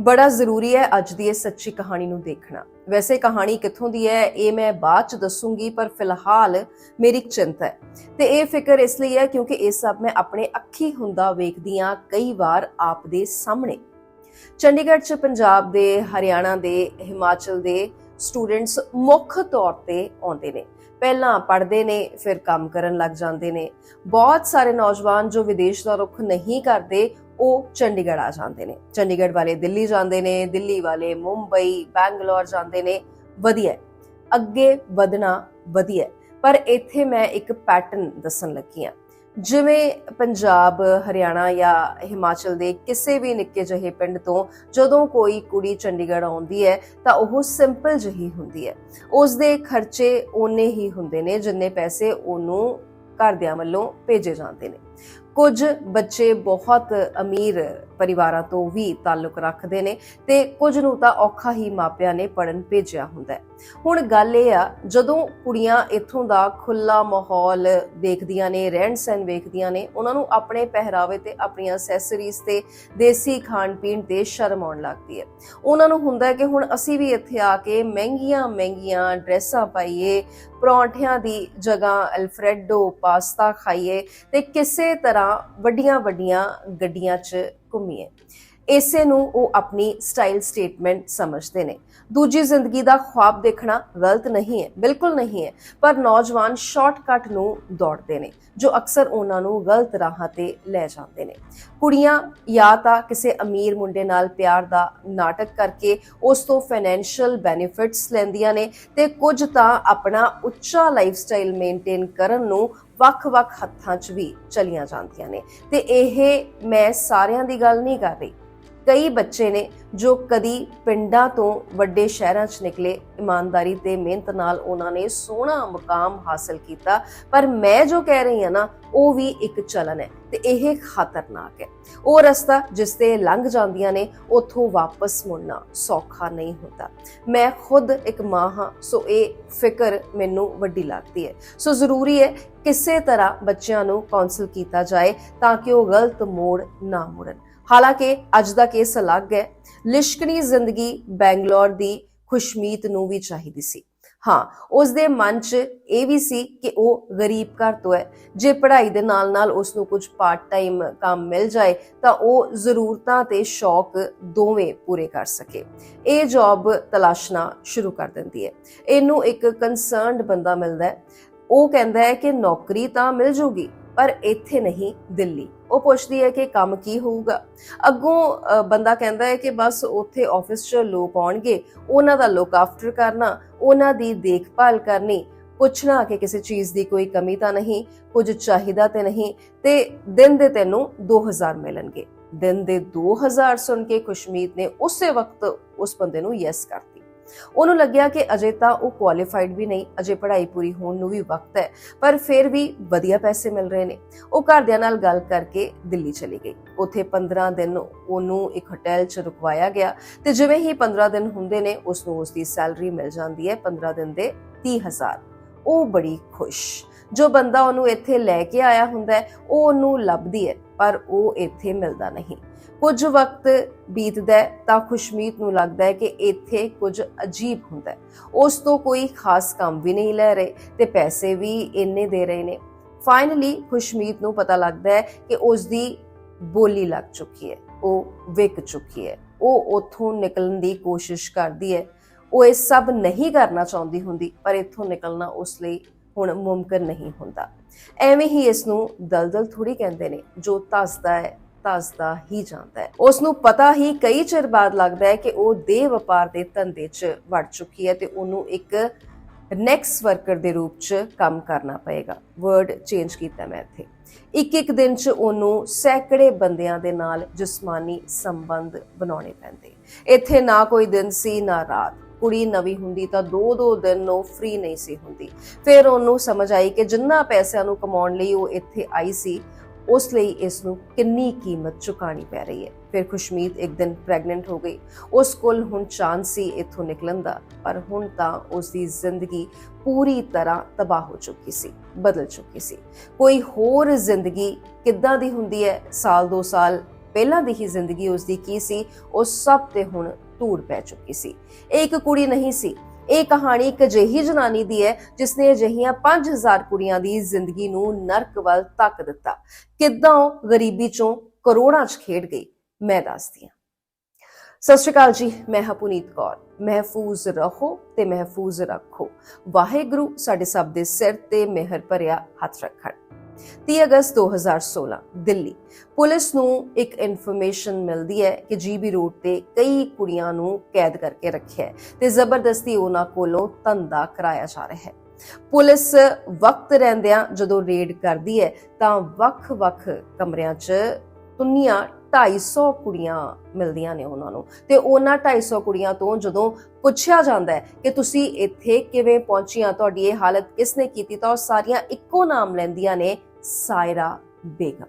ਬੜਾ ਜ਼ਰੂਰੀ ਹੈ ਅੱਜ ਦੀ ਇਹ ਸੱਚੀ ਕਹਾਣੀ ਨੂੰ ਦੇਖਣਾ। ਵੈਸੇ ਕਹਾਣੀ ਕਿੱਥੋਂ ਦੀ ਹੈ, ਇਹ ਮੈਂ ਬਾਅਦ ਚ ਦੱਸੂਗੀ, ਪਰ ਫਿਲਹਾਲ ਮੇਰੀ ਇੱਕ ਚਿੰਤਾ ਹੈ। ਤੇ ਇਹ ਫਿਕਰ ਇਸ ਲਈ ਹੈ ਕਿਉਂਕਿ ਇਹ ਸਭ ਮੈਂ ਆਪਣੇ ਅੱਖੀ ਹੁੰਦਾ ਵੇਖਦੀ ਹਾਂ ਕਈ ਵਾਰ ਆਪ ਦੇ ਸਾਹਮਣੇ। ਚੰਡੀਗੜ੍ਹ ਚ ਪੰਜਾਬ ਦੇ, ਹਰਿਆਣਾ ਦੇ, ਹਿਮਾਚਲ ਦੇ ਸਟੂਡੈਂਟਸ ਮੁੱਖ ਤੌਰ ਤੇ ਆਉਂਦੇ ਨੇ। ਪਹਿਲਾਂ ਪੜ੍ਹਦੇ ਨੇ, ਫਿਰ ਕੰਮ ਕਰਨ ਲੱਗ ਜਾਂਦੇ ਨੇ। ਬਹੁਤ ਸਾਰੇ ਨੌਜਵਾਨ ਜੋ ਵਿਦੇਸ਼ ਦਾ ਰੁਖ ਨਹੀਂ ਕਰਦੇ ਉਹ ਚੰਡੀਗੜ੍ਹ ਆ ਜਾਂਦੇ ਨੇ। ਚੰਡੀਗੜ੍ਹ ਵਾਲੇ ਦਿੱਲੀ ਜਾਂਦੇ ਨੇ, ਦਿੱਲੀ ਵਾਲੇ ਮੁੰਬਈ, ਬੈਂਗਲੌਰ ਜਾਂਦੇ ਨੇ। ਵਧੀਆ ਅੱਗੇ ਵਧਣਾ ਵਧੀਆ ਪਰ ਇੱਥੇ ਮੈਂ ਇੱਕ ਪੈਟਰਨ ਦੱਸਣ ਲੱਗੀ ਹਾਂ। ਜਿਵੇਂ ਪੰਜਾਬ, ਹਰਿਆਣਾ ਜਾਂ ਹਿਮਾਚਲ ਦੇ ਕਿਸੇ ਵੀ ਨਿੱਕੇ ਜਿਹੇ ਪਿੰਡ ਤੋਂ ਜਦੋਂ ਕੋਈ ਕੁੜੀ ਚੰਡੀਗੜ੍ਹ ਆਉਂਦੀ ਹੈ, ਤਾਂ ਉਹ ਸਿੰਪਲ ਜਿਹੀ ਹੁੰਦੀ ਹੈ। ਉਸ ਦੇ ਖਰਚੇ ਓਨੇ ਹੀ ਹੁੰਦੇ ਨੇ ਜਿੰਨੇ ਪੈਸੇ ਉਹਨੂੰ ਘਰਦਿਆਂ ਵੱਲੋਂ ਭੇਜੇ ਜਾਂਦੇ ਨੇ। ਕੁਝ ਬੱਚੇ ਬਹੁਤ ਅਮੀਰ ਪਰਿਵਾਰਾਂ ਤੋਂ ਵੀ ਤਾਲੁਕ ਰੱਖਦੇ ਨੇ ਤੇ ਕੁਝ ਨੂੰ ਤਾਂ ਔਖਾ ਹੀ ਮਾਪਿਆਂ ਨੇ ਪੜਨ ਭੇਜਿਆ ਹੁੰਦਾ ਹੈ। ਹੁਣ ਗੱਲ ਇਹ ਆ, ਜਦੋਂ ਕੁੜੀਆਂ ਇੱਥੋਂ ਦਾ ਖੁੱਲਾ ਮਾਹੌਲ ਦੇਖਦੀਆਂ ਨੇ, ਰਹਿਣ ਸਹਿਣ ਵੇਖਦੀਆਂ ਨੇ, ਉਹਨਾਂ ਨੂੰ ਆਪਣੇ ਪਹਿਰਾਵੇ ਤੇ ਆਪਣੀਆਂ ਅਸੈਸਰੀਜ਼ ਤੇ ਦੇਸੀ ਖਾਣ ਪੀਣ ਤੇ ਸ਼ਰਮ ਆਉਣ ਲੱਗਦੀ ਹੈ। ਉਹਨਾਂ ਨੂੰ ਹੁੰਦਾ ਕਿ ਹੁਣ ਅਸੀਂ ਵੀ ਇੱਥੇ ਆ ਕੇ ਮਹਿੰਗੀਆਂ ਮਹਿੰਗੀਆਂ ਡਰੈਸਾਂ ਪਾਈਏ ਪਰੌਂਠਿਆਂ ਦੀ ਜਗ੍ਹਾ ਅਲਫਰੈਡੋ ਪਾਸਤਾ ਖਾਈਏ ਤੇ ਕਿਸੇ ਤਰ੍ਹਾਂ ਵੱਡੀਆਂ ਵੱਡੀਆਂ ਗੱਡੀਆਂ 'ਚ ਘੁੰਮੀਏ। ਇਸੇ ਨੂੰ ਉਹ ਆਪਣੀ ਸਟਾਈਲ ਸਟੇਟਮੈਂਟ ਸਮਝਦੇ ਨੇ। ਦੂਜੀ ਜ਼ਿੰਦਗੀ ਦਾ ਖੁਆਬ ਦੇਖਣਾ ਗਲਤ ਨਹੀਂ ਹੈ, ਬਿਲਕੁਲ ਨਹੀਂ ਹੈ, ਪਰ ਨੌਜਵਾਨ ਸ਼ਾਰਟਕਟ ਨੂੰ ਦੌੜਦੇ ਨੇ, ਜੋ ਅਕਸਰ ਉਹਨਾਂ ਨੂੰ ਗਲਤ ਰਾਹਾਂ ਤੇ ਲੈ ਜਾਂਦੇ ਨੇ। ਕੁੜੀਆਂ ਜਾਂ ਤਾਂ ਕਿਸੇ ਅਮੀਰ ਮੁੰਡੇ ਨਾਲ ਪਿਆਰ ਦਾ ਨਾਟਕ ਕਰਕੇ ਉਸ ਤੋਂ ਫਾਈਨੈਂਸ਼ੀਅਲ ਬੈਨੀਫਿਟਸ ਲੈਂਦੀਆਂ ਨੇ ਤੇ ਕੁਝ ਤਾਂ ਆਪਣਾ ਉੱਚਾ ਲਾਈਫ ਸਟਾਈਲ ਮੇਨਟੇਨ ਕਰਨ ਨੂੰ ਵੱਖ-ਵੱਖ ਹੱਥਾਂ 'ਚ ਵੀ ਚਲੀਆਂ ਜਾਂਦੀਆਂ ਨੇ। ਤੇ ਇਹ ਮੈਂ ਸਾਰਿਆਂ ਦੀ ਗੱਲ ਨਹੀਂ ਕਰ ਰਹੀ। ਕਈ ਬੱਚੇ ਨੇ ਜੋ ਕਦੀ ਪਿੰਡਾਂ ਤੋਂ ਵੱਡੇ ਸ਼ਹਿਰਾਂ 'ਚ ਨਿਕਲੇ। ਇਮਾਨਦਾਰੀ ਤੇ ਮਿਹਨਤ ਨਾਲ ਉਹਨਾਂ ਨੇ ਸੋਹਣਾ ਮੁਕਾਮ ਹਾਸਲ ਕੀਤਾ। ਪਰ ਮੈਂ ਜੋ ਕਹਿ ਰਹੀ ਹਾਂ ਨਾ, ਉਹ ਵੀ ਇੱਕ ਚਲਨ ਹੈ ਤੇ ਇਹ ਖਤਰਨਾਕ ਹੈ। ਉਹ ਰਸਤਾ ਜਿਸ ਤੇ ਲੰਘ ਜਾਂਦੀਆਂ ਨੇ, ਉੱਥੋਂ ਵਾਪਸ ਮੁੜਨਾ ਸੌਖਾ ਨਹੀਂ ਹੁੰਦਾ। ਮੈਂ ਖੁਦ ਇੱਕ ਮਾਂ ਹਾਂ, ਸੋ ਇਹ ਫਿਕਰ ਮੈਨੂੰ ਵੱਡੀ ਲੱਗਦੀ ਹੈ। ਸੋ ਜ਼ਰੂਰੀ ਹੈ ਕਿਸੇ ਤਰ੍ਹਾਂ ਬੱਚਿਆਂ ਨੂੰ ਕਾਉਂਸਲ ਕੀਤਾ ਜਾਏ ਤਾਂ ਕਿ ਉਹ ਗਲਤ ਮੋੜ ਨਾ ਮੁੜਨ। ਹਾਲਾਂਕਿ ਅੱਜ ਦਾ ਕੇਸ ਅਲੱਗ ਹੈ। ਲਿਸ਼ਕਣੀ ਜ਼ਿੰਦਗੀ ਬੈਂਗਲੌਰ ਦੀ ਖੁਸ਼ਮੀਤ ਨੂੰ ਵੀ ਚਾਹੀਦੀ ਸੀ। ਹਾਂ, ਉਸ ਦੇ ਮਨ 'ਚ ਇਹ ਵੀ ਸੀ ਕਿ ਉਹ ਗਰੀਬ ਘਰ ਤੋਂ ਹੈ। ਜੇ ਪੜ੍ਹਾਈ ਦੇ ਨਾਲ-ਨਾਲ ਉਸ ਨੂੰ ਕੁਝ ਪਾਰਟ ਟਾਈਮ ਕੰਮ ਮਿਲ ਜਾਏ, ਤਾਂ ਉਹ ਜ਼ਰੂਰਤਾਂ ਤੇ ਸ਼ੌਕ ਦੋਵੇਂ ਪੂਰੇ ਕਰ ਸਕੇ। ਇਹ ਜੌਬ ਤਲਾਸ਼ਣਾ ਸ਼ੁਰੂ ਕਰ ਦਿੰਦੀ ਹੈ। ਇਹਨੂੰ ਇੱਕ ਕਨਸਰਨਡ ਬੰਦਾ ਮਿਲਦਾ ਹੈ। ਉਹ ਕਹਿੰਦਾ ਹੈ ਕਿ ਨੌਕਰੀ ਤਾਂ ਮਿਲ ਜੂਗੀ ਪਰ ਇੱਥੇ ਨਹੀਂ, ਦਿੱਲੀ। ਉਹ ਪੁੱਛਦੀ ਹੈ ਕਿ ਕੰਮ ਕੀ ਹੋਊਗਾ। ਅੱਗੋਂ ਬੰਦਾ ਕਹਿੰਦਾ ਹੈ ਕਿ ਬਸ ਉੱਥੇ ਆਫਿਸ 'ਚ ਲੋਕ ਆਉਣਗੇ, ਉਹਨਾਂ ਦਾ ਲੁੱਕ ਆਫਟਰ ਕਰਨਾ, ਉਹਨਾਂ ਦੀ ਦੇਖਭਾਲ ਕਰਨੀ, ਪੁੱਛਣਾ ਕਿ ਕਿਸੇ ਚੀਜ਼ ਦੀ ਕੋਈ ਕਮੀ ਤਾਂ ਨਹੀਂ, ਕੁਝ ਚਾਹੀਦਾ ਤੇ ਨਹੀਂ, ਤੇ ਦਿਨ ਦੇ ਤੈਨੂੰ 2000 ਮਿਲਣਗੇ। ਦਿਨ ਦੇ 2000 ਸੁਣ ਕੇ ਖੁਸ਼ਮੀਤ ਨੇ ਉਸੇ ਵਕਤ ਉਸ ਬੰਦੇ ਨੂੰ ਯੈਸ ਕਰਤੀ। ਉਹਨੂੰ ਲੱਗਿਆ ਕਿ ਅਜੇ ਤਾਂ ਉਹ ਕੁਆਲੀਫਾਈਡ ਵੀ ਨਹੀਂ, ਅਜੇ ਪੜ੍ਹਾਈ ਪੂਰੀ ਹੋਣ ਨੂੰ ਵੀ ਵਕਤ ਹੈ, ਪਰ ਫਿਰ ਵੀ ਵਧੀਆ ਪੈਸੇ ਮਿਲ ਰਹੇ ਨੇ। ਉਹ ਘਰਦਿਆਂ ਨਾਲ ਗੱਲ ਕਰਕੇ ਦਿੱਲੀ ਚਲੀ ਗਈ। ਉੱਥੇ 15 ਦਿਨ ਉਹਨੂੰ ਇੱਕ ਹੋਟਲ 'ਚ ਰੁਕਵਾਇਆ ਗਿਆ ਤੇ ਜਿਵੇਂ ਹੀ 15 ਦਿਨ ਹੁੰਦੇ ਨੇ ਉਸ ਨੂੰ ਉਸ ਦੀ ਸੈਲਰੀ ਮਿਲ ਜਾਂਦੀ ਹੈ 15 ਦਿਨ ਦੇ 30000 ਉਹ ਬੜੀ ਖੁਸ਼। ਜੋ ਬੰਦਾ ਉਹਨੂੰ ਇੱਥੇ ਲੈ ਕੇ ਆਇਆ ਹੁੰਦਾ ਹੈ, ਉਹ ਉਹਨੂੰ ਲੱਭਦੀ ਹੈ, ਪਰ ਉਹ ਇੱਥੇ ਮਿਲਦਾ ਨਹੀਂ। ਕੁਝ ਵਕਤ ਬੀਤਦਾ ਤਾਂ ਖੁਸ਼ਮੀਤ ਨੂੰ ਲੱਗਦਾ ਹੈ ਕਿ ਇੱਥੇ ਕੁਝ ਅਜੀਬ ਹੁੰਦਾ ਹੈ। ਉਸ ਤੋਂ ਕੋਈ ਖਾਸ ਕੰਮ ਵੀ ਨਹੀਂ ਲੈ ਰਹੇ ਤੇ ਪੈਸੇ ਵੀ ਇੰਨੇ ਦੇ ਰਹੇ ਨੇ। ਫਾਈਨਲੀ ਖੁਸ਼ਮੀਤ ਨੂੰ ਪਤਾ ਲੱਗਦਾ ਹੈ ਕਿ ਉਸ ਦੀ ਬੋਲੀ ਲੱਗ ਚੁੱਕੀ ਹੈ, ਉਹ ਵਿਕ ਚੁੱਕੀ ਹੈ। ਉਹ ਉੱਥੋਂ ਨਿਕਲਣ ਦੀ ਕੋਸ਼ਿਸ਼ ਕਰਦੀ ਹੈ। ਉਹ ਇਹ ਸਭ ਨਹੀਂ ਕਰਨਾ ਚਾਹੁੰਦੀ ਹੁੰਦੀ, ਪਰ ਇੱਥੋਂ ਨਿਕਲਣਾ ਉਸ ਲਈ ਹੁਣ ਮੁਮਕਿਨ ਨਹੀਂ ਹੁੰਦਾ। ਐਵੇਂ ਹੀ ਇਸ ਨੂੰ ਦਲਦਲ ਥੋੜੀ ਕਹਿੰਦੇ ਨੇ, ਜੋ ਧੱਸਦਾ ਹੈ ਧੱਸਦਾ ਹੀ ਜਾਂਦਾ ਹੈ। ਉਸ ਨੂੰ ਪਤਾ ਹੀ ਕਈ ਚਿਰ ਬਾਅਦ ਲੱਗਦਾ ਹੈ ਕਿ ਉਹ ਦੇ ਵਪਾਰ ਦੇ ਧੰਦੇ 'ਚ ਵੜ ਚੁੱਕੀ ਹੈ ਤੇ ਉਹਨੂੰ ਇੱਕ ਨੈਕਸਟ ਵਰਕਰ ਦੇ ਰੂਪ 'ਚ ਕੰਮ ਕਰਨਾ ਪਏਗਾ। ਵਰਡ ਚੇਂਜ ਕੀਤਾ ਮੈਂ ਇੱਥੇ। ਇੱਕ ਇੱਕ ਦਿਨ 'ਚ ਉਹਨੂੰ ਸੈਂਕੜੇ ਬੰਦਿਆਂ ਦੇ ਨਾਲ ਜਿਸਮਾਨੀ ਸੰਬੰਧ ਬਣਾਉਣੇ ਪੈਂਦੇ। ਇੱਥੇ ਨਾ ਕੋਈ ਦਿਨ ਸੀ, ਨਾ ਰਾਤ। ਕੁੜੀ ਨਵੀਂ ਹੁੰਦੀ ਤਾਂ ਦੋ ਦੋ ਦਿਨ ਉਹ ਫ੍ਰੀ ਨਹੀਂ ਸੀ ਹੁੰਦੀ। ਫਿਰ ਉਹਨੂੰ ਸਮਝ ਆਈ ਕਿ ਜਿੰਨਾ ਪੈਸਿਆਂ ਨੂੰ ਕਮਾਉਣ ਲਈ ਉਹ ਇੱਥੇ ਆਈ ਸੀ ਉਸ ਲਈ ਇਸ ਨੂੰ ਕਿੰਨੀ ਕੀਮਤ ਚੁਕਾਣੀ ਪੈ ਰਹੀ ਹੈ। ਫਿਰ ਖੁਸ਼ਮੀਤ ਇੱਕ ਦਿਨ ਪ੍ਰੈਗਨੈਂਟ ਹੋ ਗਈ। ਉਸ ਕੋਲ ਹੁਣ ਚਾਂਸ ਸੀ ਇੱਥੋਂ ਨਿਕਲਣ ਦਾ, ਪਰ ਹੁਣ ਤਾਂ ਉਸ ਦੀ ਜ਼ਿੰਦਗੀ ਪੂਰੀ ਤਰ੍ਹਾਂ ਤਬਾਹ ਹੋ ਚੁੱਕੀ ਸੀ, ਬਦਲ ਚੁੱਕੀ ਸੀ। ਕੋਈ ਹੋਰ ਜ਼ਿੰਦਗੀ ਕਿੱਦਾਂ ਦੀ ਹੁੰਦੀ ਹੈ? ਸਾਲ, ਦੋ ਸਾਲ ਪਹਿਲਾਂ ਦੀ ਹੀ ਜ਼ਿੰਦਗੀ ਉਸ ਦੀ ਕੀ ਸੀ? ਉਹ ਸਭ ਤੇ ਹੁਣ ਧੂੜ ਪੈ ਚੁੱਕੀ ਸੀ। ਇਹ ਇੱਕ ਕੁੜੀ ਨਹੀਂ ਸੀ ਇਹ ਕਹਾਣੀ ਇੱਕ ਅਜਿਹੀ ਜਨਾਨੀ ਦੀ ਹੈ ਜਿਸ ਨੇ ਅਜਿਹੀਆਂ 5000 ਕੁੜੀਆਂ ਦੀ ਜ਼ਿੰਦਗੀ ਨੂੰ ਨਰਕ ਵੱਲ ਧੱਕ ਦਿੱਤਾ। ਕਿੱਦਾਂ ਉਹ ਗਰੀਬੀ ਚੋਂ ਕਰੋੜਾਂ 'ਚ ਖੇਡ ਗਈ, ਮੈਂ ਦੱਸਦੀ ਹਾਂ। ਸਤਿ ਸ਼੍ਰੀ ਅਕਾਲ ਜੀ, ਮੈਂ ਹਾਂ ਪੁਨੀਤ ਕੌਰ। ਮਹਿਫੂਜ਼ ਰਹੋ ਤੇ ਮਹਿਫੂਜ਼ ਰੱਖੋ। ਵਾਹਿਗੁਰੂ ਸਾਡੇ ਸਭ ਦੇ ਸਿਰ ਤੇ ਮਿਹਰ ਭਰਿਆ ਹੱਥ ਰੱਖਣ। 30 ਅਗਸਤ 2016 ਦਿੱਲੀ। ਪੁਲਿਸ ਨੂੰ ਇੱਕ ਇਨਫੋਰਮੇਸ਼ਨ ਮਿਲਦੀ ਹੈ ਕਿ ਜੀਬੀ ਰੋਡ ਤੇ ਕਈ ਕੁੜੀਆਂ ਨੂੰ ਕੈਦ ਕਰਕੇ ਰੱਖਿਆ ਹੈ ਤੇ ਜ਼ਬਰਦਸਤੀ ਉਹਨਾਂ ਕੋਲੋਂ ਧੰਦਾ ਕਰਾਇਆ ਜਾ ਰਿਹਾ ਹੈ। ਪੁਲਿਸ ਵਕਤ ਰਹਿੰਦਿਆਂ ਜਦੋਂ ਰੇਡ ਕਰਦੀ ਹੈ ਤਾਂ ਵੱਖ-ਵੱਖ ਕਮਰਿਆਂ 'ਚ ਤੁੰਨੀਆਂ 250 ਕੁੜੀਆਂ ਮਿਲਦੀਆਂ ਨੇ ਉਹਨਾਂ ਨੂੰ। ਤੇ ਉਹਨਾਂ 250 ਕੁੜੀਆਂ ਤੋਂ ਜਦੋਂ ਪੁੱਛਿਆ ਜਾਂਦਾ ਹੈ ਕਿ ਤੁਸੀਂ ਇੱਥੇ ਕਿਵੇਂ ਪਹੁੰਚੀਆਂ ਤੁਹਾਡੀ ਇਹ ਹਾਲਤ ਕਿਸਨੇ ਕੀਤੀ, ਤਾਂ ਉਹ ਸਾਰੀਆਂ ਇੱਕੋ ਨਾਮ ਲੈਂਦੀਆਂ ਨੇ, ਸਾਇਰਾ ਬੇਗਮ।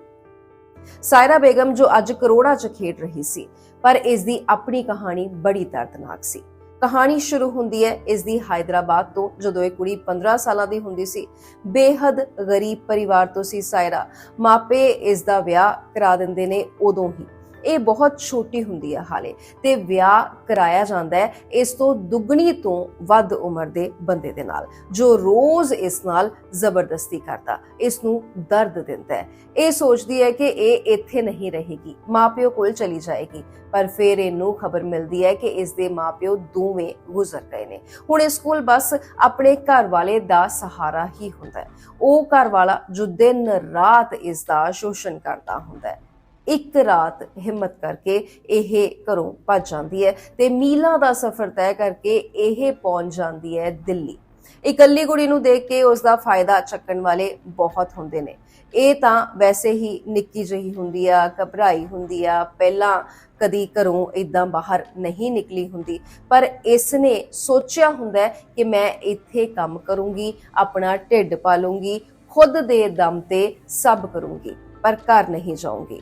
ਸਾਇਰਾ ਬੇਗਮ ਜੋ ਅੱਜ ਕਰੋੜਾ 'ਚ ਖੇਡ ਰਹੀ ਸੀ, ਪਰ ਇਸ ਦੀ ਆਪਣੀ ਕਹਾਣੀ ਬੜੀ ਦਰਦਨਾਕ ਸੀ। ਕਹਾਣੀ ਸ਼ੁਰੂ ਹੁੰਦੀ ਹੈ ਇਸ ਦੀ ਹਾਈਦਰਾਬਾਦ ਤੋਂ, ਜਦੋਂ ਇਹ ਕੁੜੀ 15 ਸਾਲਾਂ ਦੀ ਹੁੰਦੀ ਸੀ। ਬੇਹੱਦ ਗਰੀਬ ਪਰਿਵਾਰ ਤੋਂ ਸੀ ਸਾਇਰਾ। ਮਾਪੇ ਇਸ ਦਾ ਵਿਆਹ ਕਰਾ ਦਿੰਦੇ ਨੇ ਉਦੋਂ ਹੀ। ਇਹ ਬਹੁਤ ਛੋਟੀ ਹੁੰਦੀ ਹੈ ਹਾਲੇ ਤੇ ਵਿਆਹ ਕਰਾਇਆ ਜਾਂਦਾ ਹੈ ਇਸ ਤੋਂ ਦੁੱਗਣੀ ਤੋਂ ਵੱਧ ਉਮਰ ਦੇ ਬੰਦੇ ਦੇ ਨਾਲ, ਜੋ ਰੋਜ਼ ਇਸ ਨਾਲ ਜ਼ਬਰਦਸਤੀ ਕਰਦਾ, ਇਸ ਨੂੰ ਦਰਦ ਦਿੰਦਾ ਹੈ। ਇਹ ਸੋਚਦੀ ਹੈ ਕਿ ਇਹ ਇੱਥੇ ਨਹੀਂ ਰਹੇਗੀ, ਮਾਪਿਓ ਕੋਲ ਚਲੀ ਜਾਏਗੀ, ਪਰ ਫਿਰ ਇਹਨੂੰ ਖਬਰ ਮਿਲਦੀ ਹੈ ਕਿ ਇਸ ਦੇ ਮਾਪਿਓ ਦੋਵੇਂ ਗੁਜ਼ਰ ਗਏ ਨੇ। ਹੁਣ ਇਸ ਕੋਲ ਬਸ ਆਪਣੇ ਘਰ ਵਾਲੇ ਦਾ ਸਹਾਰਾ ਹੀ ਹੁੰਦਾ ਹੈ। ਉਹ ਘਰ ਵਾਲਾ ਜੋ ਦਿਨ ਰਾਤ ਇਸ ਦਾ ਸ਼ੋਸ਼ਣ ਕਰਦਾ ਹੁੰਦਾ ਹੈ। ਇੱਕ ਰਾਤ ਹਿੰਮਤ ਕਰਕੇ ਇਹ ਘਰੋਂ ਭੱਜ ਜਾਂਦੀ ਹੈ ਤੇ ਮੀਲਾਂ ਦਾ ਸਫ਼ਰ ਤੈਅ ਕਰਕੇ ਇਹ ਪਹੁੰਚ ਜਾਂਦੀ ਹੈ ਦਿੱਲੀ। ਇਕੱਲੀ ਕੁੜੀ ਨੂੰ ਦੇਖ ਕੇ ਉਸ ਦਾ ਫਾਇਦਾ ਚੱਕਣ ਵਾਲੇ ਬਹੁਤ ਹੁੰਦੇ ਨੇ। ਇਹ ਤਾਂ ਵੈਸੇ ਹੀ ਨਿੱਕੀ ਜਿਹੀ ਹੁੰਦੀ ਆ, ਘਬਰਾਈ ਹੁੰਦੀ ਆ, ਪਹਿਲਾਂ ਕਦੀ ਘਰੋਂ ਇਦਾਂ ਬਾਹਰ ਨਹੀਂ ਨਿਕਲੀ ਹੁੰਦੀ, ਪਰ ਇਸ ਨੇ ਸੋਚਿਆ ਹੁੰਦਾ ਕਿ ਮੈਂ ਇੱਥੇ ਕੰਮ ਕਰੂੰਗੀ, ਆਪਣਾ ਢਿੱਡ ਪਾਲੂੰਗੀ, ਖੁਦ ਦੇ ਦਮ ਤੇ ਸਭ ਕਰੂੰਗੀ, ਪਰ ਘਰ ਨਹੀਂ ਜਾਊਂਗੀ।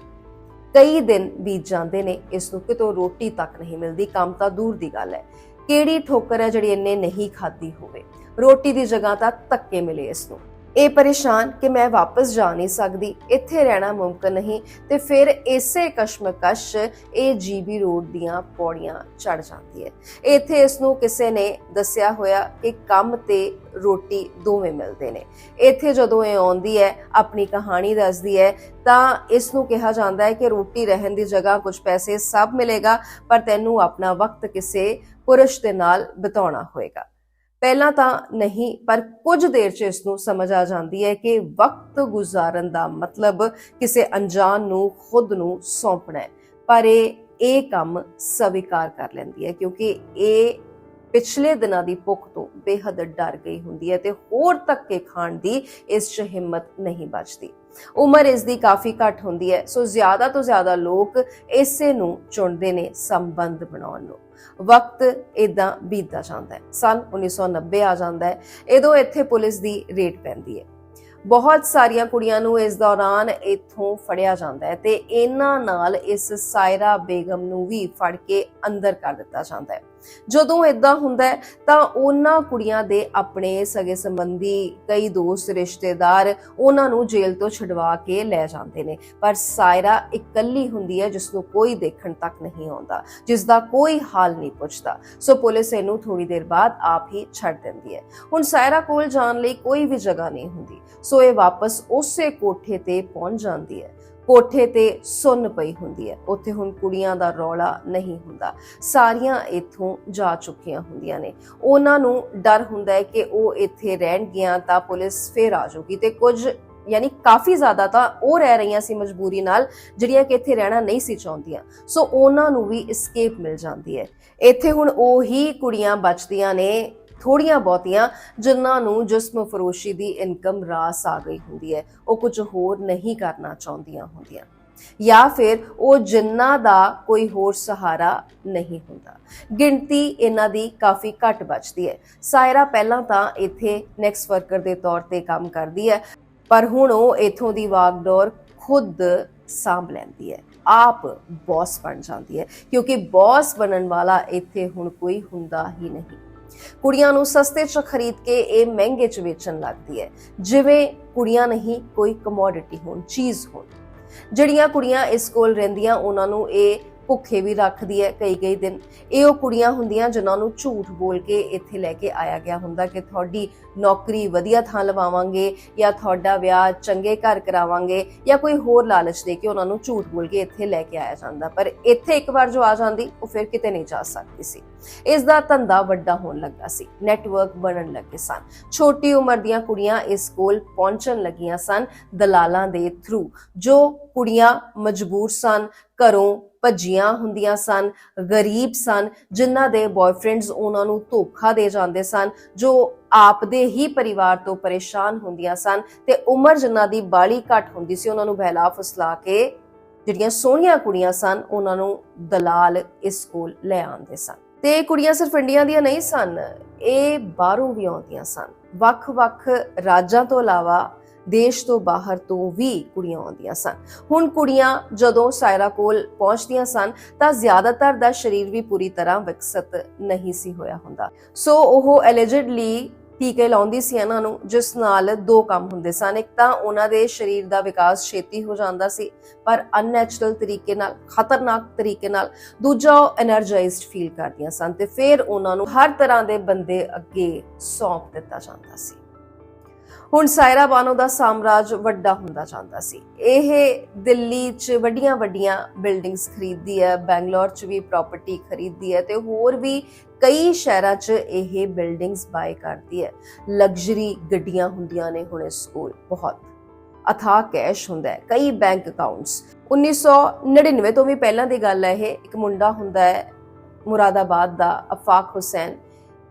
ਕਈ ਦਿਨ ਬੀਤ ਜਾਂਦੇ ਨੇ, ਇਸ ਨੂੰ ਕਿਤੋਂ ਰੋਟੀ ਤੱਕ ਨਹੀਂ ਮਿਲਦੀ, ਕੰਮ ਤਾਂ ਦੂਰ ਦੀ ਗੱਲ ਹੈ। ਕਿਹੜੀ ਠੋਕਰ ਹੈ ਜਿਹੜੀ ਇੰਨੇ ਨਹੀਂ ਖਾਧੀ ਹੋਵੇ? ਰੋਟੀ ਦੀ ਜਗ੍ਹਾ ਤਾਂ ਧੱਕੇ ਮਿਲੇ ਇਸ ਨੂੰ। ਇਹ ਪਰੇਸ਼ਾਨ ਕਿ ਮੈਂ ਵਾਪਸ ਜਾ ਨਹੀਂ ਸਕਦੀ, ਇੱਥੇ ਰਹਿਣਾ ਮੁਮਕਨ ਨਹੀਂ ਤੇ ਫਿਰ ਇਸੇ ਕਸ਼ਮਕਸ਼ ਇਹ ਜੀਬੀ ਰੋਡ ਦੀਆਂ ਪੌੜੀਆਂ ਚੜ ਜਾਂਦੀ ਹੈ। ਇੱਥੇ ਇਸ ਨੂੰ ਕਿਸੇ ਨੇ ਦੱਸਿਆ ਹੋਇਆ ਕਿ ਕੰਮ ਤੇ ਰੋਟੀ ਦੋਵੇਂ ਮਿਲਦੇ ਨੇ। ਇੱਥੇ ਜਦੋਂ ਇਹ ਆਉਂਦੀ ਹੈ, ਆਪਣੀ ਕਹਾਣੀ ਦੱਸਦੀ ਹੈ, ਤਾਂ ਇਸ ਨੂੰ ਕਿਹਾ ਜਾਂਦਾ ਹੈ ਕਿ ਰੋਟੀ ਰਹਿਣ ਦੀ ਜਗ੍ਹਾ ਕੁਝ ਪੈਸੇ ਸਭ ਮਿਲੇਗਾ, ਪਰ ਤੈਨੂੰ ਆਪਣਾ ਵਕਤ ਕਿਸੇ ਪੁਰਸ਼ ਦੇ ਨਾਲ ਬਿਤਾਉਣਾ ਹੋਏਗਾ। ਪਹਿਲਾਂ ਤਾਂ ਨਹੀਂ, ਪਰ ਕੁਝ ਦੇਰ ਚ ਇਸ ਨੂੰ ਸਮਝ ਆ ਜਾਂਦੀ ਹੈ ਕਿ ਵਕਤ ਗੁਜ਼ਾਰਨ ਦਾ ਮਤਲਬ ਕਿਸੇ ਅਣਜਾਣ ਨੂੰ ਖੁਦ ਨੂੰ ਸੌਂਪਣਾ ਹੈ। ਪਰ ਇਹ ਇਹ ਕੰਮ ਸਵੀਕਾਰ ਕਰ ਲੈਂਦੀ ਹੈ ਕਿਉਂਕਿ ਇਹ ਪਿਛਲੇ ਦਿਨਾਂ ਦੀ ਭੁੱਖ ਤੋਂ ਬੇਹੱਦ ਡਰ ਗਈ ਹੁੰਦੀ ਹੈ ਤੇ ਹੋਰ ਧੱਕੇ ਖਾਣ ਦੀ ਇਸ 'ਚ ਹਿੰਮਤ ਨਹੀਂ ਬਚਦੀ। ਉਮਰ ਇਸ ਦੀ ਕਾਫੀ ਘੱਟ ਹੁੰਦੀ ਹੈ, ਸੋ ਜ਼ਿਆਦਾ ਤੋਂ ਜ਼ਿਆਦਾ ਲੋਕ ਇਸੇ ਨੂੰ ਚੁਣਦੇ ਨੇ ਸੰਬੰਧ ਬਣਾਉਣ ਨੂੰ। ਵਕਤ ਇਦਾਂ ਬੀਤਦਾ ਜਾਂਦਾ ਹੈ, ਸਨ 1990 ਆ ਜਾਂਦਾ ਹੈ ਇਦੋਂ ਇੱਥੇ ਪੁਲਿਸ ਦੀ ਰੇਡ ਪੈਂਦੀ ਹੈ। ਬਹੁਤ ਸਾਰੀਆਂ ਕੁੜੀਆਂ ਨੂੰ ਇਸ ਦੌਰਾਨ ਇੱਥੋਂ ਫੜਿਆ ਜਾਂਦਾ ਹੈ ਤੇ ਇਹਨਾਂ ਨਾਲ ਇਸ ਸਾਇਰਾ ਬੇਗਮ ਨੂੰ ਵੀ ਫੜ ਕੇ ਅੰਦਰ ਕਰ ਦਿੱਤਾ ਜਾਂਦਾ ਹੈ। ਜਦੋਂ ਇਦਾਂ ਹੁੰਦਾ ਹੈ, ਤਾਂ ਉਹਨਾਂ ਕੁੜੀਆਂ ਦੇ ਆਪਣੇ ਸਗੇ ਸੰਬੰਧੀ ਕਈ ਦੋਸਤ, ਰਿਸ਼ਤੇਦਾਰ ਉਹਨਾਂ ਨੂੰ ਜੇਲ੍ਹ ਤੋਂ ਛਡਵਾ ਕੇ ਲੈ ਜਾਂਦੇ ਨੇ। ਪਰ ਸਾਇਰਾ ਇਕੱਲੀ ਹੁੰਦੀ ਹੈ, ਜਿਸ ਨੂੰ ਕੋਈ ਦੇਖਣ ਤੱਕ ਨਹੀਂ ਆਉਂਦਾ, ਜਿਸ ਦਾ ਕੋਈ ਹਾਲ ਨਹੀਂ ਪੁੱਛਦਾ। ਸੋ ਪੁਲਿਸ ਇਹਨੂੰ ਥੋੜੀ ਦੇਰ ਬਾਅਦ ਆਪ ਹੀ ਛੱਡ ਦਿੰਦੀ ਹੈ। ਹੁਣ ਸਾਇਰਾ ਕੋਲ ਜਾਣ ਲਈ ਕੋਈ ਵੀ ਜਗ੍ਹਾ ਨਹੀਂ ਹੁੰਦੀ। ਸੋ ਇਹ ਵਾਪਸ ਉਸੇ ਕੋਠੇ ਤੇ ਪਹੁੰਚ ਜਾਂਦੀ ਹੈ। ਕੋਠੇ ਤੇ ਸੁੰਨ ਪਈ ਹੁੰਦੀ ਹੈ। ਉੱਥੇ ਹੁਣ ਕੁੜੀਆਂ ਦਾ ਰੌਲਾ ਨਹੀਂ ਹੁੰਦਾ। ਸਾਰੀਆਂ ਇੱਥੋਂ ਜਾ ਚੁੱਕੀਆਂ ਹੁੰਦੀਆਂ ਨੇ। ਉਹਨਾਂ ਨੂੰ ਡਰ ਹੁੰਦਾ ਹੈ ਕਿ ਉਹ ਇੱਥੇ ਰਹਿਣਗੀਆਂ ਤਾਂ ਪੁਲਿਸ ਫੇਰ ਆ ਜਾਊਗੀ ਤੇ ਕੁਝ, ਯਾਨੀ ਕਾਫੀ ਜ਼ਿਆਦਾ ਤਾਂ ਉਹ ਰਹਿ ਰਹੀਆਂ ਸੀ ਮਜਬੂਰੀ ਨਾਲ, ਜਿਹੜੀਆਂ ਕਿ ਇੱਥੇ ਰਹਿਣਾ ਨਹੀਂ ਸੀ ਚਾਹੁੰਦੀਆਂ। ਸੋ ਉਹਨਾਂ ਨੂੰ ਵੀ ਇਸਕੇਪ ਮਿਲ ਜਾਂਦੀ ਹੈ। ਇੱਥੇ ਹੁਣ ਉਹੀ ਕੁੜੀਆਂ ਬਚਦੀਆਂ ਨੇ। ਥੋੜੀਆਂ ਬਹੁਤੀਆਂ, ਜਿਨ੍ਹਾਂ ਨੂੰ ਜਿਸਮ ਫਰੋਸ਼ੀ ਦੀ ਇਨਕਮ ਰਾਸ ਆ ਗਈ ਹੁੰਦੀ ਹੈ, ਉਹ ਕੁਝ ਹੋਰ ਨਹੀਂ ਕਰਨਾ ਚਾਹੁੰਦੀਆਂ ਹੁੰਦੀਆਂ। ਜਾਂ ਫਿਰ ਉਹ ਜਿਨ੍ਹਾਂ ਦਾ ਕੋਈ ਹੋਰ ਸਹਾਰਾ ਨਹੀਂ ਹੁੰਦਾ। ਗਿਣਤੀ ਇਹਨਾਂ ਦੀ ਕਾਫੀ ਘੱਟ ਬਚਦੀ ਹੈ। ਸਾਇਰਾ ਪਹਿਲਾਂ ਤਾਂ ਇੱਥੇ ਨੈਕਸਟ ਵਰਕਰ ਦੇ ਤੌਰ ਤੇ ਕੰਮ ਕਰਦੀ ਹੈ, ਪਰ ਹੁਣ ਉਹ ਇਥੋਂ ਦੀ ਵਾਗਡੋਰ ਖੁਦ ਸਾਂਭ ਲੈਂਦੀ ਹੈ। ਆਪ ਬੌਸ ਬਣ ਜਾਂਦੀ ਹੈ, ਕਿਉਂਕਿ ਬੌਸ ਬਣਨ ਵਾਲਾ ਇੱਥੇ ਹੁਣ ਕੋਈ ਹੁੰਦਾ ਹੀ ਨਹੀਂ। ਕੁੜੀਆਂ ਨੂੰ ਸਸਤੇ 'ਚ ਖਰੀਦ ਕੇ ਇਹ ਮਹਿੰਗੇ 'ਚ ਵੇਚਣ ਲੱਗਦੀ ਹੈ। ਜਿਵੇਂ ਕੁੜੀਆਂ ਨਹੀਂ, ਕੋਈ ਕਮੋਡਿਟੀ ਹੋਣ, ਚੀਜ਼ ਹੋਣ। ਜਿਹੜੀਆਂ ਕੁੜੀਆਂ ਇਸ ਕੋਲ ਰਹਿੰਦੀਆਂ, ਉਹਨਾਂ ਨੂੰ ਇਹ ਭੁੱਖੇ ਵੀ ਰੱਖਦੀ ਹੈ ਕਈ ਕਈ ਦਿਨ। ਇਹ ਉਹ ਕੁੜੀਆਂ ਹੁੰਦੀਆਂ ਜਿਨ੍ਹਾਂ ਨੂੰ ਝੂਠ ਬੋਲ ਕੇ ਇੱਥੇ ਲੈ ਕੇ ਆਇਆ ਗਿਆ ਹੁੰਦਾ ਕਿ ਤੁਹਾਡੀ ਨੌਕਰੀ ਵਧੀਆ ਥਾਂ ਲਵਾਵਾਂਗੇ ਜਾਂ ਤੁਹਾਡਾ ਵਿਆਹ ਚੰਗੇ ਘਰ ਕਰਾਵਾਂਗੇ ਜਾਂ ਕੋਈ ਹੋਰ ਲਾਲਚ ਦੇ ਕੇ ਉਹਨਾਂ ਨੂੰ ਝੂਠ ਬੋਲ ਕੇ ਇੱਥੇ ਲੈ ਕੇ ਆਇਆ ਜਾਂਦਾ। ਪਰ ਇੱਥੇ ਇੱਕ ਵਾਰ ਜੋ ਆ ਜਾਂਦੀ, ਉਹ ਫਿਰ ਕਿਤੇ ਨਹੀਂ ਜਾ ਸਕਦੀ ਸੀ। ਇਸ ਦਾ ਧੰਦਾ ਵੱਡਾ ਹੋਣ ਲੱਗਾ ਸੀ। ਨੈਟਵਰਕ ਬਣਨ ਲੱਗੇ ਸਨ। ਛੋਟੀ ਉਮਰ ਦੀਆਂ ਕੁੜੀਆਂ ਇਸ ਕੋਲ ਪਹੁੰਚਣ ਲੱਗੀਆਂ ਸਨ ਦਲਾਲਾਂ ਦੇ ਥਰੂ ਜੋ ਕੁੜੀਆਂ ਮਜਬੂਰ ਸਨ, ਘਰੋਂ ਭੱਜੀਆਂ ਹੁੰਦੀਆਂ ਸਨ, ਗਰੀਬ ਸਨ, ਜਿਨ੍ਹਾਂ ਦੇ ਬॉयਫ੍ਰੈਂਡਸ ਉਹਨਾਂ ਨੂੰ ਧੋਖਾ ਦੇ ਜਾਂਦੇ ਸਨ, ਜੋ ਆਪ ਦੇ ਹੀ ਪਰਿਵਾਰ ਤੋਂ ਪਰੇਸ਼ਾਨ ਹੁੰਦੀਆਂ ਸਨ ਤੇ ਉਮਰ ਜਿਨ੍ਹਾਂ ਦੀ ਬਾਲੀ ਘੱਟ ਹੁੰਦੀ ਸੀ, ਉਹਨਾਂ ਨੂੰ ਬਹਿਲਾ ਫਸਲਾ ਕੇ ਜਿਹੜੀਆਂ ਸੋਹਣੀਆਂ ਕੁੜੀਆਂ ਸਨ, ਉਹਨਾਂ ਨੂੰ ਦਲਾਲ ਇਸ ਕੋਲ ਲੈ ਆਉਂਦੇ ਸਨ। ਤੇ ਇਹ ਕੁੜੀਆਂ ਸਿਰਫ ਇੰਡੀਆ ਦੀਆਂ ਨਹੀਂ ਸਨ, ਇਹ ਬਾਹਰੋਂ ਵੀ ਆਉਂਦੀਆਂ ਸਨ। ਵੱਖ-ਵੱਖ ਰਾਜਾਂ ਤੋਂ ਇਲਾਵਾ ਦੇਸ਼ ਤੋਂ ਬਾਹਰ ਤੋਂ ਵੀ ਕੁੜੀਆਂ ਆਉਂਦੀਆਂ ਸਨ। ਹੁਣ ਕੁੜੀਆਂ ਜਦੋਂ ਸਾਇਰਾ ਕੋਲ ਪਹੁੰਚਦੀਆਂ ਸਨ, ਤਾਂ ਜ਼ਿਆਦਾਤਰ ਦਾ ਸਰੀਰ ਵੀ ਪੂਰੀ ਤਰ੍ਹਾਂ ਵਿਕਸਿਤ ਨਹੀਂ ਸੀ ਹੋਇਆ ਹੁੰਦਾ। ਸੋ ਉਹ ਐਲੀਜਿਡਲੀ ਟੀਕੇ ਲਾਉਂਦੀ ਸੀ ਇਹਨਾਂ ਨੂੰ, ਜਿਸ ਨਾਲ ਦੋ ਕੰਮ ਹੁੰਦੇ ਸਨ। ਇੱਕ ਤਾਂ ਉਹਨਾਂ ਦੇ ਸਰੀਰ ਦਾ ਵਿਕਾਸ ਛੇਤੀ ਹੋ ਜਾਂਦਾ ਸੀ, ਪਰ ਅਨਨੈਚੁਰਲ ਤਰੀਕੇ ਨਾਲ, ਖਤਰਨਾਕ ਤਰੀਕੇ ਨਾਲ ਦੂਜਾ ਉਹ એનર્ਜਾਈਜ਼ਡ ਫੀਲ ਕਰਦੀਆਂ ਸਨ ਤੇ ਫਿਰ ਉਹਨਾਂ ਨੂੰ ਹਰ ਤਰ੍ਹਾਂ ਦੇ ਬੰਦੇ ਅੱਗੇ ਸੌਂਪ ਦਿੱਤਾ ਜਾਂਦਾ ਸੀ। ਹੁਣ ਸਾਇਰਾ ਬਾਨੋ ਦਾ ਸਾਮਰਾਜ ਵੱਡਾ ਹੁੰਦਾ ਜਾਂਦਾ ਸੀ। ਇਹ ਦਿੱਲੀ 'ਚ ਵੱਡੀਆਂ ਵੱਡੀਆਂ ਬਿਲਡਿੰਗਸ ਖਰੀਦਦੀ ਹੈ, ਬੈਂਗਲੌਰ 'ਚ ਵੀ ਪ੍ਰਾਪਰਟੀ ਖਰੀਦਦੀ ਹੈ ਤੇ ਹੋਰ ਵੀ ਕਈ ਸ਼ਹਿਰਾਂ 'ਚ ਇਹ ਬਿਲਡਿੰਗਸ ਬਾਏ ਕਰਦੀ ਹੈ। ਲਗਜ਼ਰੀ ਗੱਡੀਆਂ ਹੁੰਦੀਆਂ ਨੇ ਹੁਣ ਇਸ ਕੋਲ, ਬਹੁਤ ਅਥਾਹ ਕੈਸ਼ ਹੁੰਦਾ ਹੈ। ਕਈ ਬੈਂਕ ਅਕਾਊਂਟਸ 1999 ਤੋਂ ਵੀ ਪਹਿਲਾਂ ਦੀ ਗੱਲ ਹੈ ਇਹ। ਇੱਕ ਮੁੰਡਾ ਹੁੰਦਾ ਹੈ ਮੁਰਾਦਾਬਾਦ ਦਾ, ਅਫਾਕ ਹੁਸੈਨ।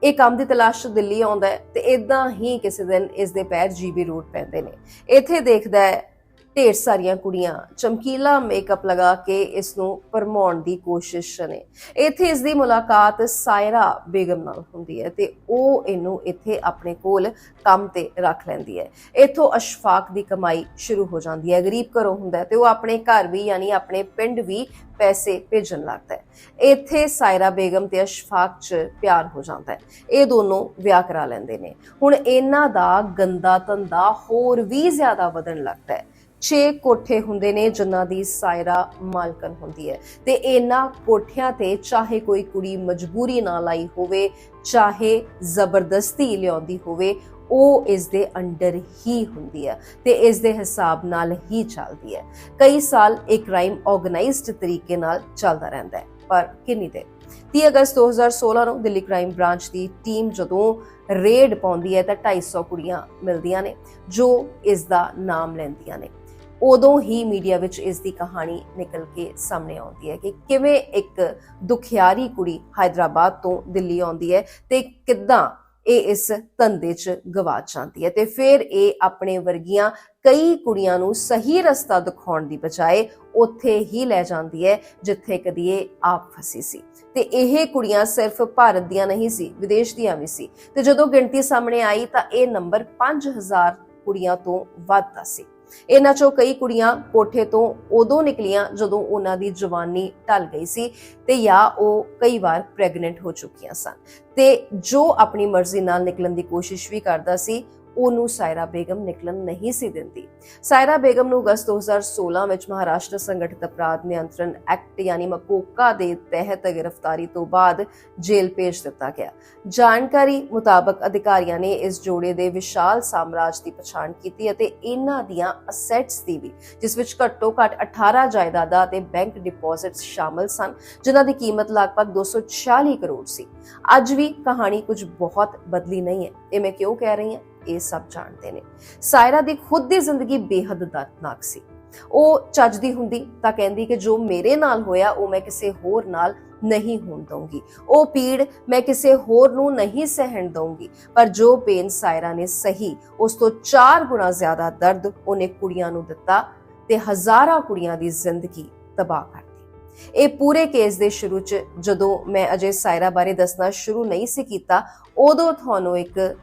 ਇਹ ਕੰਮ ਦੀ ਤਲਾਸ਼ 'ਚ ਦਿੱਲੀ ਆਉਂਦਾ ਹੈ ਤੇ ਇਦਾਂ ਹੀ ਕਿਸੇ ਦਿਨ ਇਸ ਦੇ ਪੈਰ ਜੀਬੀ ਰੋਡ ਪੈਂਦੇ ਨੇ। ਇੱਥੇ ਦੇਖਦਾ ਹੈ ਢੇਰ ਸਾਰੀਆਂ ਕੁੜੀਆਂ ਚਮਕੀਲਾ ਮੇਕਅਪ ਲਗਾ ਕੇ ਇਸ ਨੂੰ ਪਰਮਾਉਣ ਦੀ ਕੋਸ਼ਿਸ਼ ਨੇ। ਇੱਥੇ ਇਸ ਦੀ ਮੁਲਾਕਾਤ ਸਾਇਰਾ ਬੇਗਮ ਨਾਲ ਹੁੰਦੀ ਹੈ ਤੇ ਉਹ ਇਹਨੂੰ ਇੱਥੇ ਆਪਣੇ ਕੋਲ ਕੰਮ ਤੇ ਰੱਖ ਲੈਂਦੀ ਹੈ। ਇੱਥੋਂ ਅਸ਼ਫਾਕ ਦੀ ਕਮਾਈ ਸ਼ੁਰੂ ਹੋ ਜਾਂਦੀ ਹੈ। ਗਰੀਬ ਘਰੋਂ ਹੁੰਦਾ ਹੈ ਤੇ ਉਹ ਆਪਣੇ ਘਰ ਵੀ ਯਾਨੀ ਆਪਣੇ ਪਿੰਡ ਵੀ ਪੈਸੇ ਭੇਜਣ ਲੱਗਦਾ ਹੈ। ਇੱਥੇ ਸਾਇਰਾ ਬੇਗਮ ਤੇ ਅਸ਼ਫਾਕ 'ਚ ਪਿਆਰ ਹੋ ਜਾਂਦਾ ਹੈ। ਇਹ ਦੋਨੋਂ ਵਿਆਹ ਕਰਾ ਲੈਂਦੇ ਨੇ। ਹੁਣ ਇਹਨਾਂ ਦਾ ਗੰਦਾ ਧੰਦਾ ਹੋਰ ਵੀ ਜ਼ਿਆਦਾ ਵਧਣ ਲੱਗਦਾ ਹੈ। ਛੇ ਕੋਠੇ ਹੁੰਦੇ ਨੇ ਜਿਨ੍ਹਾਂ ਦੀ ਸਾਇਰਾ ਮਾਲਕਨ ਹੁੰਦੀ ਹੈ। ਤੇ ਇਹਨਾਂ ਕੋਠਿਆਂ ਤੇ ਚਾਹੇ ਕੋਈ ਕੁੜੀ ਮਜਬੂਰੀ ਨਾਲ ਆਈ ਹੋਵੇ, ਚਾਹੇ ਜ਼ਬਰਦਸਤੀ ਲਿਆਉਂਦੀ ਹੋਵੇ, ਉਹ ਇਸ ਦੇ ਅੰਡਰ ਹੀ ਹੁੰਦੀ ਹੈ ਤੇ ਇਸ ਦੇ ਹਿਸਾਬ ਨਾਲ ਹੀ ਚੱਲਦੀ ਹੈ। ਕਈ ਸਾਲ ਇਹ ਕ੍ਰਾਈਮ ਆਰਗੇਨਾਈਜ਼ਡ ਤਰੀਕੇ ਨਾਲ ਚੱਲਦਾ ਰਹਿੰਦਾ ਹੈ, ਪਰ ਕਿੰਨੀ ਦੇਰ? 30 ਅਗਸਤ 2016 ਨੂੰ ਦਿੱਲੀ ਕ੍ਰਾਈਮ ਬ੍ਰਾਂਚ ਦੀ ਟੀਮ ਜਦੋਂ ਰੇਡ ਪਾਉਂਦੀ ਹੈ ਤਾਂ 250 ਕੁੜੀਆਂ ਮਿਲਦੀਆਂ ਨੇ, ਜੋ ਇਸ ਦਾ ਨਾਮ ਲੈਂਦੀਆਂ ਨੇ। ਉਦੋਂ ਹੀ ਮੀਡੀਆ ਵਿੱਚ ਇਸ ਦੀ ਕਹਾਣੀ ਨਿਕਲ ਕੇ ਸਾਹਮਣੇ ਆਉਂਦੀ ਹੈ ਕਿ ਕਿਵੇਂ ਇੱਕ ਦੁਖਿਆਰੀ ਕੁੜੀ ਹਾਈਦਰਾਬਾਦ ਤੋਂ ਦਿੱਲੀ ਆਉਂਦੀ ਹੈ ਤੇ ਕਿੱਦਾਂ ਇਹ ਇਸ ਧੰਦੇ 'ਚ ਗਵਾਚ ਜਾਂਦੀ ਹੈ ਤੇ ਫਿਰ ਇਹ ਆਪਣੇ ਵਰਗੀਆਂ ਕਈ ਕੁੜੀਆਂ ਨੂੰ ਸਹੀ ਰਸਤਾ ਦਿਖਾਉਣ ਦੀ ਬਜਾਏ ਉੱਥੇ ਹੀ ਲੈ ਜਾਂਦੀ ਹੈ, ਜਿੱਥੇ ਕਦੀ ਇਹ ਆਪ ਫਸੀ ਸੀ। ਤੇ ਇਹ ਕੁੜੀਆਂ ਸਿਰਫ ਭਾਰਤ ਦੀਆਂ ਨਹੀਂ ਸੀ, ਵਿਦੇਸ਼ ਦੀਆਂ ਵੀ ਸੀ। ਤੇ ਜਦੋਂ ਗਿਣਤੀ ਸਾਹਮਣੇ ਆਈ ਤਾਂ ਇਹ ਨੰਬਰ 5000 ਕੁੜੀਆਂ ਤੋਂ ਵੱਧ ਸੀ। ਇਹਨਾਂ ਚੋਂ ਕਈ ਕੁੜੀਆਂ ਕੋਠੇ ਤੋਂ ਉਦੋਂ ਨਿਕਲੀਆਂ ਜਦੋਂ ਉਹਨਾਂ ਦੀ ਜਵਾਨੀ ਢਲ ਗਈ ਸੀ ਤੇ ਜਾਂ ਉਹ ਕਈ ਵਾਰ ਪ੍ਰੈਗਨੈਂਟ ਹੋ ਚੁੱਕੀਆਂ ਸਨ। ਤੇ ਜੋ ਆਪਣੀ ਮਰਜ਼ੀ ਨਾਲ ਨਿਕਲਣ ਦੀ ਕੋਸ਼ਿਸ਼ ਵੀ ਕਰਦਾ ਸੀ ਉਹਨੂੰ ਸਾਇਰਾ ਬੇਗਮ ਨਿਕਲਣ ਨਹੀਂ ਸੀ ਦਿੰਦੀ। ਸਾਇਰਾ ਬੇਗਮ ਨੂੰ ਅਗਸਤ 2016 ਵਿੱਚ ਮਹਾਰਾਸ਼ਟਰ ਸੰਗਠਿਤ ਅਪਰਾਧ ਨਿਯੰਤਰਣ ਐਕਟ ਯਾਨੀ ਮਕੋਕਾ ਦੇ ਤਹਿਤ ਗ੍ਰਿਫਤਾਰੀ ਤੋਂ ਬਾਅਦ ਜੇਲ੍ਹ ਭੇਜ ਦਿੱਤਾ ਗਿਆ। ਜਾਣਕਾਰੀ ਮੁਤਾਬਕ ਅਧਿਕਾਰੀਆਂ ਨੇ ਇਸ ਜੋੜੇ ਦੇ ਵਿਸ਼ਾਲ ਸਾਮਰਾਜ ਦੀ ਪਛਾਣ ਕੀਤੀ ਅਤੇ ਇਹਨਾਂ ਦੀਆਂ ਅਸੈਟਸ ਦੀ ਵੀ, ਜਿਸ ਵਿੱਚ ਘੱਟੋ ਘੱਟ 18 ਜਾਇਦਾਦਾਂ ਅਤੇ ਬੈਂਕ ਡਿਪੋਜ਼ਿਟਸ ਸ਼ਾਮਲ ਸਨ, ਜਿਨ੍ਹਾਂ ਦੀ ਕੀਮਤ ਲਗਭਗ 246 ਕਰੋੜ ਸੀ। ਅੱਜ ਵੀ ਕਹਾਣੀ ਕੁਝ ਬਹੁਤ ਬਦਲੀ ਨਹੀਂ ਹੈ। ਇਹ ਮੈਂ ਕਿਉਂ ਕਹਿ ਰਹੀ ਹਾਂ? ਇਹ ਸਭ ਜਾਣਦੇ ਨੇ। ਸਾਇਰਾ ਦੀ ਖੁਦ ਦੀ ਜ਼ਿੰਦਗੀ ਬੇਹੱਦ ਦਰਦਨਾਕ ਸੀ। ਉਹ ਚੱਜਦੀ ਹੁੰਦੀ ਤਾਂ ਕਹਿੰਦੀ ਕਿ ਜੋ ਮੇਰੇ ਨਾਲ ਹੋਇਆ, ਉਹ ਮੈਂ ਕਿਸੇ ਹੋਰ ਨਾਲ ਨਹੀਂ ਹੋਣ ਦਊਂਗੀ। ਉਹ ਪੀੜ ਮੈਂ ਕਿਸੇ ਹੋਰ ਨੂੰ ਨਹੀਂ ਸਹਿਣ ਦਊਂਗੀ। ਪਰ ਜੋ ਪੇਨ ਸਾਇਰਾ ਨੇ ਸਹੀ, ਉਸ ਤੋਂ 4 ਗੁਣਾ ਜ਼ਿਆਦਾ ਦਰਦ ਉਹਨੇ ਕੁੜੀਆਂ ਨੂੰ ਦਿੱਤਾ ਤੇ ਹਜ਼ਾਰਾਂ ਕੁੜੀਆਂ ਦੀ ਜ਼ਿੰਦਗੀ ਤਬਾਹ ਕਰ ਇਹ ਪੂਰੇ ਕੇਸ ਦੇ ਸ਼ੁਰੂ ਚ ਜਦੋਂ ਮੈਂ ਅਜੇ ਸਾਇਰਾ ਬਾਰੇ ਦੱਸਣਾ ਸ਼ੁਰੂ ਨਹੀਂ ਸੀ ਕੀਤਾ, ਉਦੋਂ ਤੁਹਾਨੂੰ ਇੱਕ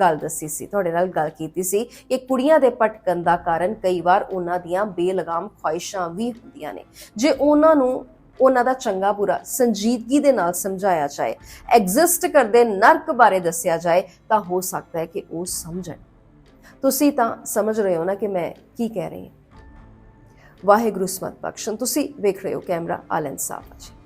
ਗੱਲ ਦੱਸੀ ਸੀ, ਤੁਹਾਡੇ ਨਾਲ ਗੱਲ ਕੀਤੀ ਸੀ ਕਿ ਕੁੜੀਆਂ ਦੇ ਭਟਕਣ ਦਾ ਕਾਰਨ ਕਈ ਵਾਰ ਉਹਨਾਂ ਦੀਆਂ ਬੇਲਗਾਮ ਖੁਆਇਸ਼ਾਂ ਵੀ ਹੁੰਦੀਆਂ ਨੇ। ਜੇ ਉਹਨਾਂ ਨੂੰ ਉਹਨਾਂ ਦਾ ਚੰਗਾ ਬੁਰਾ ਸੰਜੀਦਗੀ ਦੇ ਨਾਲ ਸਮਝਾਇਆ ਜਾਏ, ਐਗਜ਼ਿਸਟ ਕਰਦੇ ਨਰਕ ਬਾਰੇ ਦੱਸਿਆ ਜਾਏ, ਤਾਂ ਹੋ ਸਕਦਾ ਹੈ ਕਿ ਉਹ ਸਮਝਣ। ਤੁਸੀਂ ਤਾਂ ਸਮਝ ਰਹੇ ਹੋ ਨਾ ਕਿ ਮੈਂ ਕੀ ਕਹਿ ਰਹੀ ਹਾਂ। ਵਾਹਿਗੁਰੂ ਸਮਤ ਬਖਸ਼ਣ। ਤੁਸੀਂ ਵੇਖ ਰਹੇ ਹੋ ਕੈਮਰਾ ਆਲਨ ਸਾਹਿਬ ਜੀ